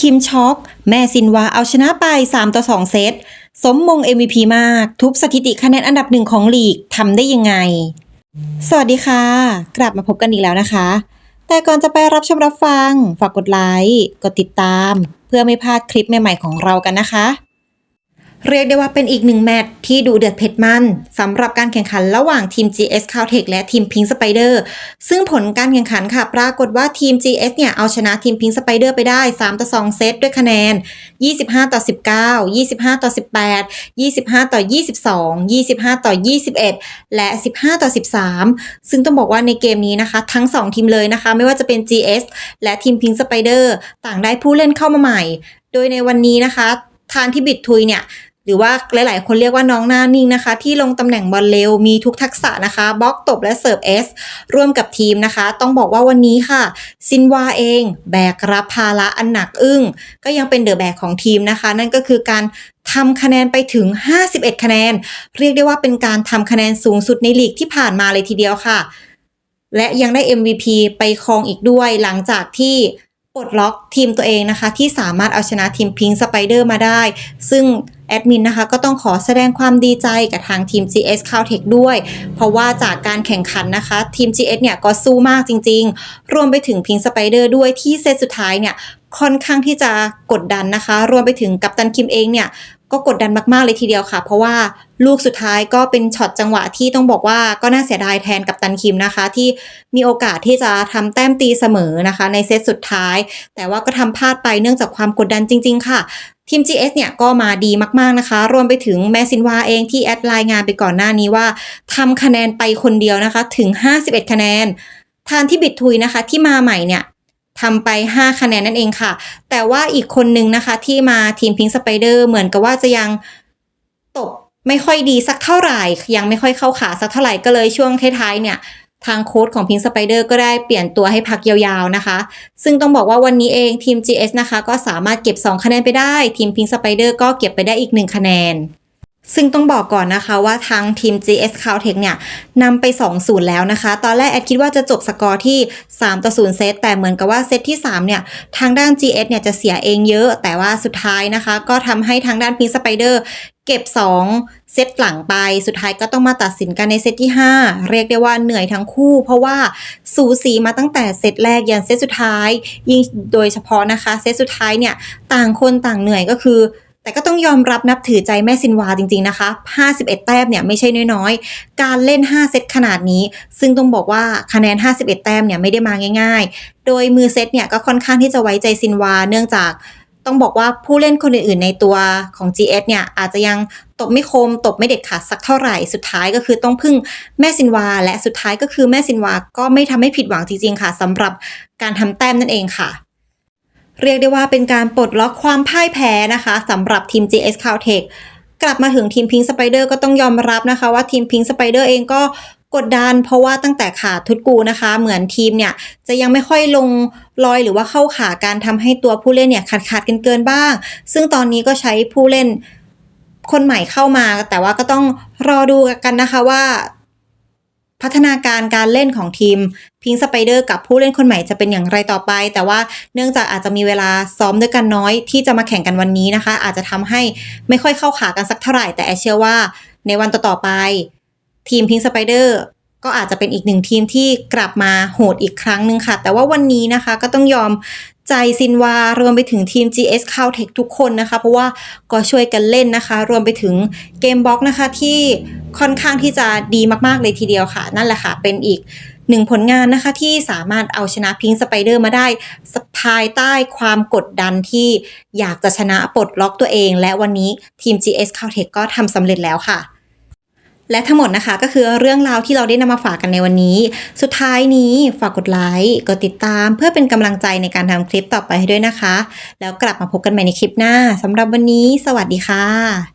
คิมช็อก แม่ซินวาเอาชนะไป 3 ต่อ 2 เซต สมมง MVP มาก ทุบสถิติคะแนนอันดับหนึ่งของลีกทำได้ยังไง สวัสดีค่ะ กลับมาพบกันอีกแล้วนะคะ แต่ก่อนจะไปรับชมรับฟัง ฝากกดไลค์ กดติดตาม เพื่อไม่พลาดคลิปใหม่ ๆ ของเรากันนะคะ เรียกได้ว่าเป็นอีกหนึ่งแมตช์ที่ดูเดือดเผ็ดมันสำหรับการแข่งขันระหว่างทีม GS Caltech และทีม Pink Spider ซึ่งผลการแข่งขันค่ะปรากฏว่าทีม GS เนี่ยเอาชนะทีม Pink Spider ไปได้ 3 ต่อ 2 เซตด้วยคะแนน 25 ต่อ 19 25 ต่อ 18 25 ต่อ 22 25 ต่อ 21 และ 15 ต่อ 13 ซึ่งต้องบอกว่าในเกมนี้นะคะ ทั้ง 2 ทีมเลยนะคะ ไม่ว่าจะเป็น GS และทีม Pink Spider ต่างได้ผู้เล่นเข้ามาใหม่ โดยในวันนี้นะคะทางที่บิดทุยเนี่ย หรือว่าหลาย ๆ คนเรียกว่าน้องหน้านิ่งนะคะ ที่ลงตำแหน่งบอลเร็วมีทุกทักษะนะคะบล็อกตบและเสิร์ฟเอสร่วมกับทีมนะคะ ต้องบอกว่าวันนี้ค่ะ ซินวาเอง แบกรับภาระอันหนักอึ้ง ก็ยังเป็นเดอะแบกของทีมนะคะ นั่นก็คือการทำคะแนนไปถึง 51 คะแนน เรียกได้ว่าเป็นการทำคะแนนสูงสุดในลีกที่ผ่านมาเลยทีเดียวค่ะ และยังได้ MVP ไปครองอีกด้วยหลังจากที่ ปลดล็อกทีมตัวเองนะคะ ที่สามารถเอาชนะทีมพิงสไปเดอร์มาได้ ซึ่งแอดมินนะคะก็ต้องขอแสดงความดีใจกับทางทีม GS Caltech ด้วย เพราะว่าจากการแข่งขันนะคะ ทีม GS เนี่ยก็สู้มากจริง ๆ รวมไปถึงพิงสไปเดอร์ด้วยที่เซตสุดท้ายเนี่ย ค่อนข้างที่จะกดดันนะคะ รวมไปถึงกัปตันคิมเองเนี่ยก็กดดันมากๆเลยทีเดียวค่ะ เพราะว่าลูกสุดท้ายก็เป็นช็อตจังหวะที่ต้องบอกว่าก็น่าเสียดายแทนกับตันคิมนะคะ ที่มีโอกาสที่จะทำแต้มตีเสมอนะคะ ในเซตสุดท้าย แต่ว่าก็ทำพลาดไปเนื่องจากความกดดันจริง ๆ ค่ะทีม GS เนี่ยก็มาดีมากๆนะคะ รวมไปถึงแมซินวาเองที่แอดรายงานไปก่อนหน้านี้ว่าทำคะแนนไปคนเดียวนะคะถึง 51 คะแนนทานที่บิดทุยนะคะที่มาใหม่เนี่ย ทำไป 5 คะแนนนั่นเองค่ะ แต่ว่าอีกคนนึงนะคะที่มาทีมพิงสไปเดอร์เหมือนกับว่าจะยังตบไม่ค่อยดีสักเท่าไหร่ ยังไม่ค่อยเข้าขาสักเท่าไหร่ก็เลยช่วงท้ายๆเนี่ยทางโค้ชของพิงสไปเดอร์ก็ได้เปลี่ยนตัวให้พักยาวๆนะคะ ซึ่งต้องบอกว่าวันนี้เองทีม GS นะคะ ก็สามารถเก็บ 2 คะแนนไปได้ ทีมพิงสไปเดอร์ก็เก็บไปได้อีก 1 คะแนน ซึ่งต้องบอกก่อนนะคะว่าทางทีม GS Caltech เนี่ยนำไป 2-0 แล้วนะคะ ตอนแรกแอดคิดว่าจะจบสกอร์ที่ 3 ต่อ 0 เซต แต่เหมือนกับว่าเซตที่ 3 เนี่ย ทางด้าน GS เนี่ยจะเสียเองเยอะ แต่ว่าสุดท้ายนะคะ ก็ทำให้ทางด้าน Pink Spider เก็บ 2 เซตหลังไป สุดท้ายก็ต้องมาตัดสินกันในเซตที่ 5 เรียกได้ว่าเหนื่อยทั้งคู่ เพราะว่าสูสีมาตั้งแต่เซตแรกยันเซตสุดท้าย ยิ่งโดยเฉพาะนะคะ เซตสุดท้ายเนี่ยต่างคนต่างเหนื่อยก็คือ แต่ก็ต้องยอมรับนับถือใจแม่ซินวาจริง ๆ นะคะ 51 แต้มเนี่ยไม่ใช่น้อยๆ การเล่น 5 เซตขนาดนี้ ซึ่งต้องบอกว่าคะแนน 51 แต้มเนี่ยไม่ได้มาง่าย ๆ โดยมือเซตเนี่ยก็ค่อนข้างที่จะไว้ใจซินวา เนื่องจากต้องบอกว่าผู้เล่นคนอื่นๆ ในตัวของ GS เนี่ยอาจจะยังตบไม่คม ตบไม่เด็ดขาดสักเท่าไหร่ สุดท้ายก็คือต้องพึ่งแม่ซินวา และสุดท้ายก็คือแม่ซินวาก็ไม่ทำให้ผิดหวังจริงๆ ค่ะสำหรับการทำแต้มนั่นเองค่ะ เรียกได้ว่าเป็นการปลดล็อกความพ่ายแพ้นะคะสำหรับทีม GS Caltech กลับมาถึงทีม Pink Spider ก็ต้องยอมรับนะคะ ว่าทีม Pink Spider เองก็กดดันเพราะว่าตั้งแต่ขาดทุตกูนะคะ เหมือนทีมเนี่ยจะยังไม่ค่อยลงรอยหรือว่าเข้าขาการทำให้ตัวผู้เล่นเนี่ยขาดขาดกันเกินบ้าง ซึ่งตอนนี้ก็ใช้ผู้เล่นคนใหม่เข้ามา แต่ว่าก็ต้องรอดูกันนะคะว่า พัฒนาการการเล่นของทีมพิงสไปเดอร์กับผู้เล่นคนใหม่จะเป็นอย่างไรต่อไป แต่ว่าเนื่องจากอาจจะมีเวลาซ้อมด้วยกันน้อยที่จะมาแข่งกันวันนี้นะคะ อาจจะทำให้ไม่ค่อยเข้าขากันสักเท่าไหร่แต่แอเชื่อว่า ในวันต่อๆไป ทีมพิงสไปเดอร์ก็อาจจะเป็นอีกหนึ่งทีมที่กลับมาโหดอีกครั้งหนึ่งค่ะ แต่ว่าวันนี้นะคะก็ต้องยอม ใจซินวารวมไปถึงทีม GS Caltech ทุกคนนะคะ เพราะว่าก็ช่วยกันเล่นนะคะ รวมไปถึงเกมบล็อกนะคะที่ค่อนข้างที่จะดีมากๆเลยทีเดียวค่ะ นั่นแหละค่ะ เป็นอีกหนึ่งผลงานนะคะที่สามารถเอาชนะพิงสไปเดอร์มาได้ภายใต้ความกดดันที่อยากจะชนะปลดล็อกตัวเอง และวันนี้ทีม GS Caltech ก็ทำสำเร็จแล้วค่ะ และทั้งหมดนะคะก็คือเรื่องราวที่เราได้นำมาฝากกันในวันนี้ สุดท้ายนี้ฝากกดไลค์กดติดตามเพื่อเป็นกำลังใจในการทำคลิปต่อไปให้ด้วยนะคะ แล้วกลับมาพบกันใหม่ในคลิปหน้าสำหรับวันนี้ สวัสดีค่ะ